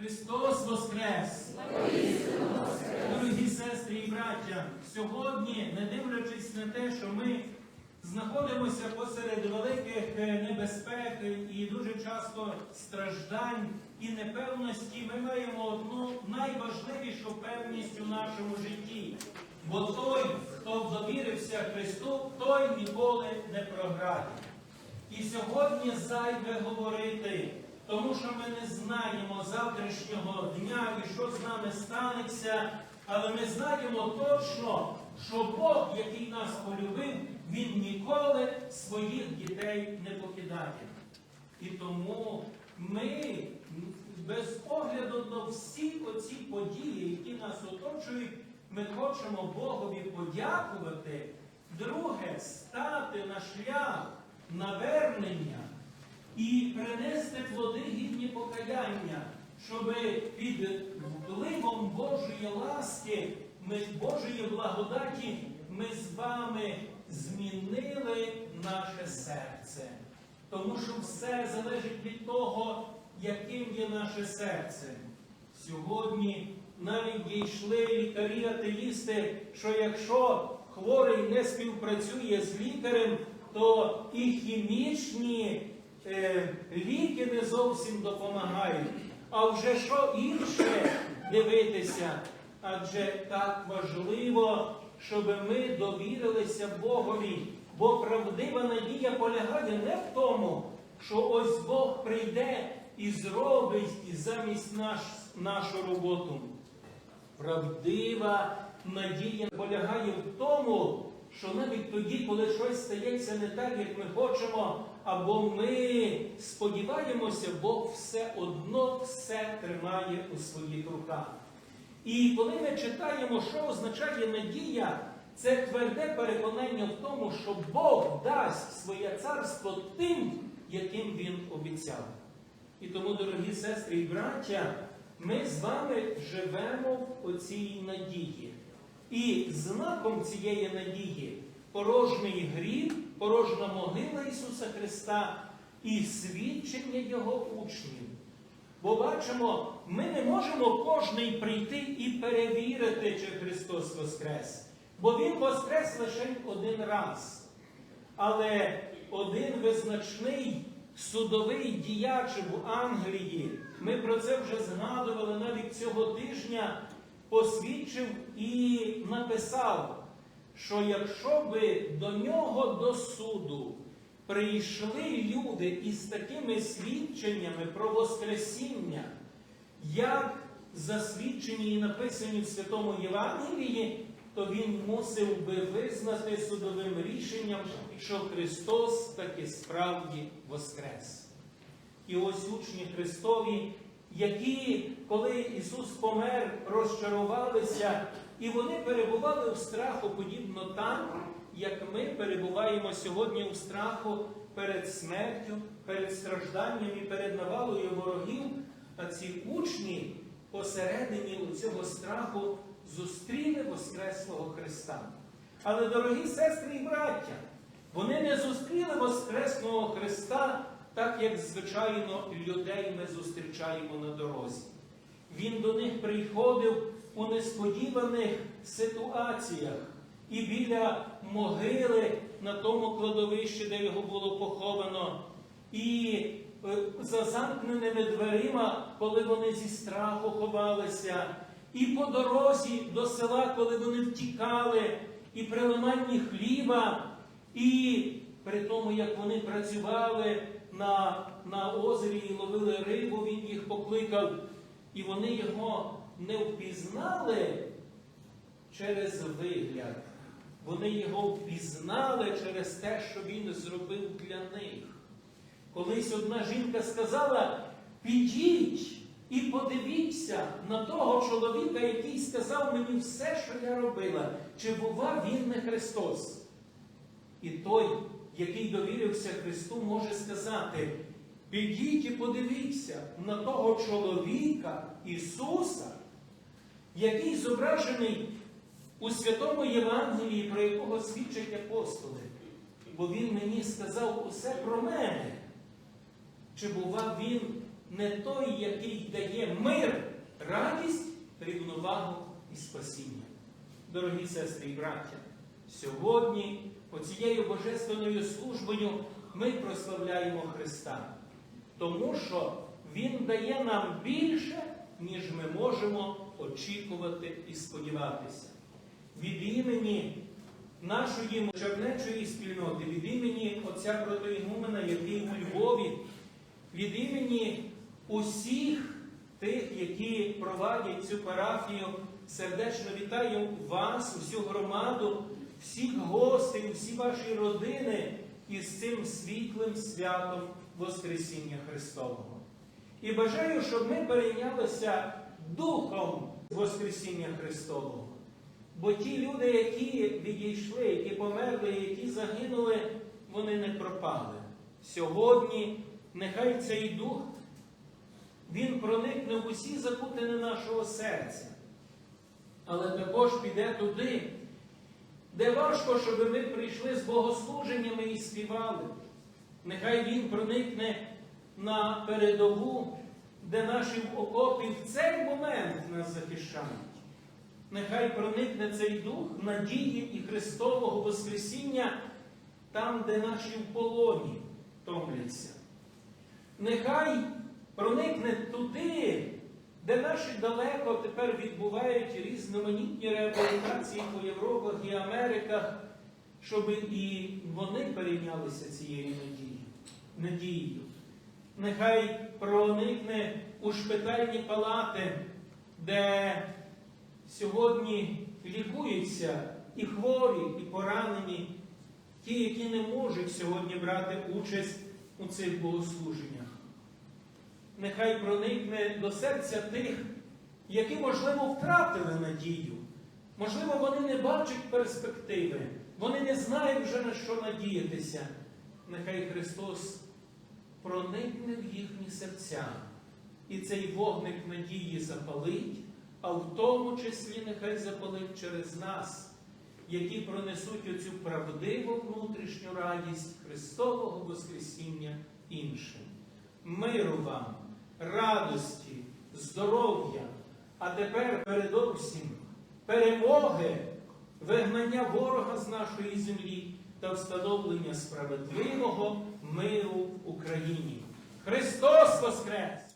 Христос Воскрес! Дорогі сестри і браття, сьогодні, не дивлячись на те, що ми знаходимося посеред великих е, небезпек і дуже часто страждань і непевності, ми маємо одну найважливішу певність у нашому житті. Бо той, хто довірився Христу, той ніколи не програє. І сьогодні зайве говорити, тому що ми не знаємо завтрашнього дня і що з нами станеться, але ми знаємо точно, що Бог, який нас полюбив, Він ніколи своїх дітей не покидає. І тому ми, без огляду на всі оці події, які нас оточують, ми хочемо Богові подякувати. Друге, стати на шлях навернення і принести покаяння, щоб під впливом Божої ласки, Божої благодаті, ми з вами змінили наше серце. Тому що все залежить від того, яким є наше серце. Сьогодні навіть дійшли лікарі-атеїсти, що якщо хворий не співпрацює з лікарем, то і хімічні ліки не зовсім допомагають. А вже що інше дивитися? Адже так важливо, щоб ми довірилися Богові. Бо правдива надія полягає не в тому, що ось Бог прийде і зробить замість наш, нашу роботу. Правдива надія полягає в тому, що навіть тоді, коли щось стається не так, як ми хочемо, або ми сподіваємося, Бог все одно все тримає у своїх руках. І коли ми читаємо, що означає надія, це тверде переконання в тому, що Бог дасть своє царство тим, яким Він обіцяв. І тому, дорогі сестри і браття, ми з вами живемо в оцій надії. І знаком цієї надії порожній гріб, порожна могила Ісуса Христа і свідчення Його учнів. Бо бачимо, ми не можемо кожний прийти і перевірити, чи Христос Воскрес. Бо Він Воскрес лише один раз. Але один визначний судовий діяч в Англії, ми про це вже згадували навіть цього тижня, посвідчив і написав, що якщо би до нього до суду прийшли люди із такими свідченнями про Воскресіння, як засвідчені і написані в Святому Євангелії, то він мусив би визнати судовим рішенням, що Христос таки справді Воскрес. І ось учні Христові, які, коли Ісус помер, розчарувалися, і вони перебували в страху подібно там, як ми перебуваємо сьогодні у страху перед смертю, перед стражданням і перед навалою ворогів, а ці учні посередині цього страху зустріли Воскреслого Христа. Але, дорогі сестри і браття, вони не зустріли Воскресного Христа так, як звичайно людей ми зустрічаємо на дорозі. Він до них приходив у несподіваних ситуаціях і біля могили на тому кладовищі, де його було поховано, і е, за замкненими дверима, коли вони зі страху ховалися, і по дорозі до села, коли вони втікали, і при ламанні хліба, і при тому, як вони працювали на, на озері і ловили рибу, він їх покликав, і вони його не впізнали через вигляд. Вони його впізнали через те, що він зробив для них. Колись одна жінка сказала: підіть і подивіться на того чоловіка, який сказав мені все, що я робила, чи бува він не Христос. І той, який довірився Христу, може сказати: підіть і подивіться на того чоловіка Ісуса, який зображений у Святому Євангелії, про якого свідчать апостоли. Бо Він мені сказав усе про мене. Чи бува він не той, який дає мир, радість, рівновагу і спасіння. Дорогі сестри і браття, сьогодні оцією божественною службою ми прославляємо Христа, тому що Він дає нам більше, ніж ми можемо очікувати і сподіватися. Від імені нашої чернечої спільноти, від імені отця протоігумена, який у Львові, від імені усіх тих, які провадять цю парафію, сердечно вітаю вас, усю громаду, всіх гостей, всі ваші родини із цим світлим святом Воскресіння Христового. І бажаю, щоб ми перейнялися духом Воскресіння Христового. Бо ті люди, які відійшли, які померли, які загинули, вони не пропали. Сьогодні нехай цей дух, він проникне в усі закутини нашого серця. Але також піде туди, де важко, щоб ми прийшли з богослуженнями і співали. Нехай він проникне на передову, де наші окопи в цей момент нас захищають. Нехай проникне цей дух надії і Христового Воскресіння там, де наші в полоні томляться. Нехай проникне туди, де наші далеко тепер відбувають різноманітні реабілітації по Європах і Америках, щоб і вони перейнялися цією надією. надією. Нехай проникне у шпитальні палати, де сьогодні лікуються і хворі, і поранені, ті, які не можуть сьогодні брати участь у цих богослуженнях. Нехай проникне до серця тих, які, можливо, втратили надію. Можливо, вони не бачать перспективи, вони не знають вже на що надіятися. Нехай Христос проникне в їхні серця. І цей вогник надії запалить, а в тому числі нехай запалить через нас, які пронесуть оцю правдиву внутрішню радість Христового Воскресіння іншим. Миру вам, радості, здоров'я, а тепер передовсім перемоги, вигнання ворога з нашої землі та встановлення справедливого миру в Україні. Христос Воскрес!